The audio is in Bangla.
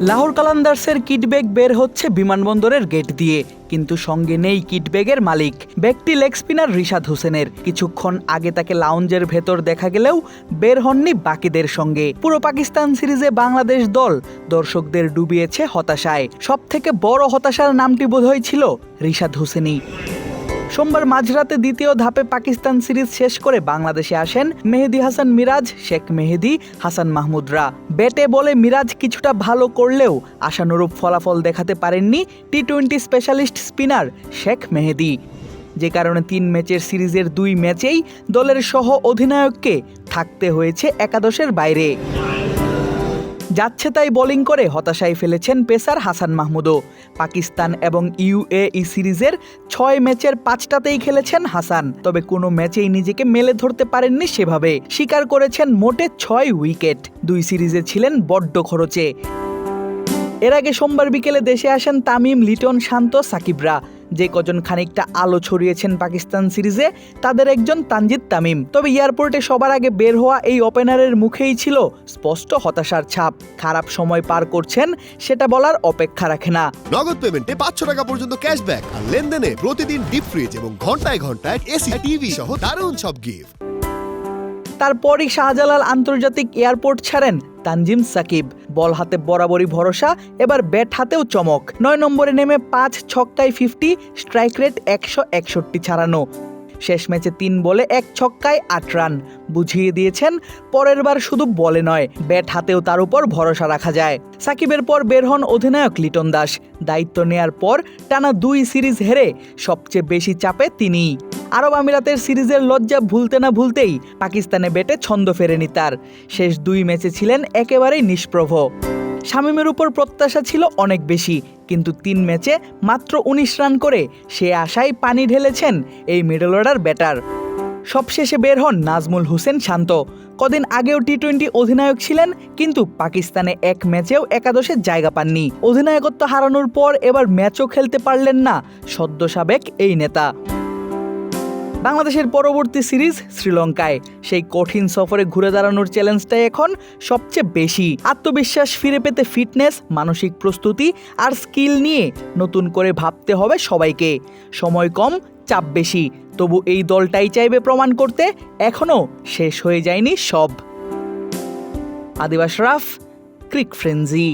লাহোর কালান্দার্সের কিটব্যাগ বের হচ্ছে বিমানবন্দরের গেট দিয়ে, কিন্তু সঙ্গে নেই কিটব্যাগের মালিক। ব্যাগটি লেগ স্পিনার রিশাদ হোসেনের। কিছুক্ষণ আগে তাকে লাউঞ্জের ভেতর দেখা গেলেও বের হননি বাকিদের সঙ্গে। পুরো পাকিস্তান সিরিজে বাংলাদেশ দল দর্শকদের ডুবিয়েছে হতাশায়। সব থেকে বড় হতাশার নামটি বোধহয় ছিল রিশাদ হোসেনই। সোমবার মাঝরাতে দ্বিতীয় ধাপে পাকিস্তান সিরিজ শেষ করে বাংলাদেশে আসেন মেহেদি হাসান মিরাজ, শেখ মেহেদি, হাসান মাহমুদরা ব্যাটে বলে মিরাজ কিছুটা ভালো করলেও আশানুরূপ ফলাফল দেখাতে পারেননি T twenty specialist spinner Sheikh Mehedi. যে কারণে তিন ম্যাচের সিরিজের দুই ম্যাচেই দলের সহ অধিনায়ককে থাকতে হয়েছে একাদশের বাইরে। যাচ্ছে তাই বোলিং করে হতাশায় ফেলেছেন পেসার হাসান মাহমুদও। পাকিস্তান এবং ইউএই সিরিজের ছয় ম্যাচের পাঁচটাতেই খেলেছেন হাসান। তবে কোনো ম্যাচেই নিজেকে মেলে ধরতে পারেননি সেভাবে। স্বীকার করেছেন মোটে ছয় উইকেট। দুই সিরিজে ছিলেন বড্ড খরচে। এর আগে সোমবার বিকেলে দেশে আসেন তামিম লিটন শান্ত সাকিবরা। যে কজন খানিকটা আলো ছড়িয়েছেন পাকিস্তান সিরিজে তাদের একজন তানজিদ তামিম। তবে এয়ারপোর্টে সবার আগে বের হওয়া এই ওপেনারের মুখেই ছিল স্পষ্ট হতাশার ছাপ। খারাপ সময় পার করছেন সেটা বলার অপেক্ষা রাখে না। নগদ পেমেন্টে পাঁচশো টাকা পর্যন্ত ক্যাশব্যাক আর লেনদেনে প্রতিদিন ডিপ ফ্রিজ এবং ঘন্টায় ঘন্টায় এসি টিভি সহ দারুণ সব গিফট তারপরই শাহজালাল আন্তর্জাতিক এয়ারপোর্ট ছাড়েন। তানজিম সাকিব। বল হাতে বরাবরই ভরসা, এবার ব্যাট হাতেও চমক। নয় নম্বরে নেমে পাঁচ ছক্কায় ফিফটি স্ট্রাইক রেট একশো একষট্টি ছাড়ানো। শেষ ম্যাচে তিন বলে এক ছক্কায় আট রান। বুঝিয়ে দিয়েছেন, পরের বার শুধু বলে নয়, ব্যাট হাতেও তার উপর ভরসা রাখা যায়। সাকিবের পর বের হন অধিনায়ক লিটন দাস। দায়িত্ব নেয়ার পর টানা দুই সিরিজ হেরে সবচেয়ে বেশি চাপে তিনি। আরব আমিরাতের সিরিজের লজ্জা ভুলতে না ভুলতেই পাকিস্তানে ব্যাটে ছন্দ ফেরেনি তার। শেষ দুই ম্যাচে ছিলেন একেবারেই নিষ্প্রভ। শামীমের উপর প্রত্যাশা ছিল অনেক বেশি, কিন্তু তিন ম্যাচে মাত্র উনিশ রান করে সে আশায় পানি ঢেলেছেন এই মিডল অর্ডার ব্যাটার সবশেষে বের হন নাজমুল হোসেন শান্ত। কদিন আগেও টি টোয়েন্টি অধিনায়ক ছিলেন, কিন্তু পাকিস্তানে এক ম্যাচেও একাদশে জায়গা পাননি। অধিনায়কত্ব হারানোর পর এবার ম্যাচও খেলতে পারলেন না সদ্য সাবেক এই নেতা। বাংলাদেশের পরবর্তী সিরিজ শ্রীলঙ্কায়। সেই কঠিন সফরে ঘুরে দাঁড়ানোর চ্যালেঞ্জটাই এখন সবচেয়ে বেশি। আত্মবিশ্বাস ফিরে পেতে ফিটনেস মানসিক প্রস্তুতি আর স্কিল নিয়ে নতুন করে ভাবতে হবে সবাইকে। সময় কম, চাপ বেশি। তবু এই দলটাই চাইবে প্রমাণ করতে, এখনও শেষ হয়ে যায়নি সব। আদিবাস রাফ, ক্রিক ফ্রেন্জি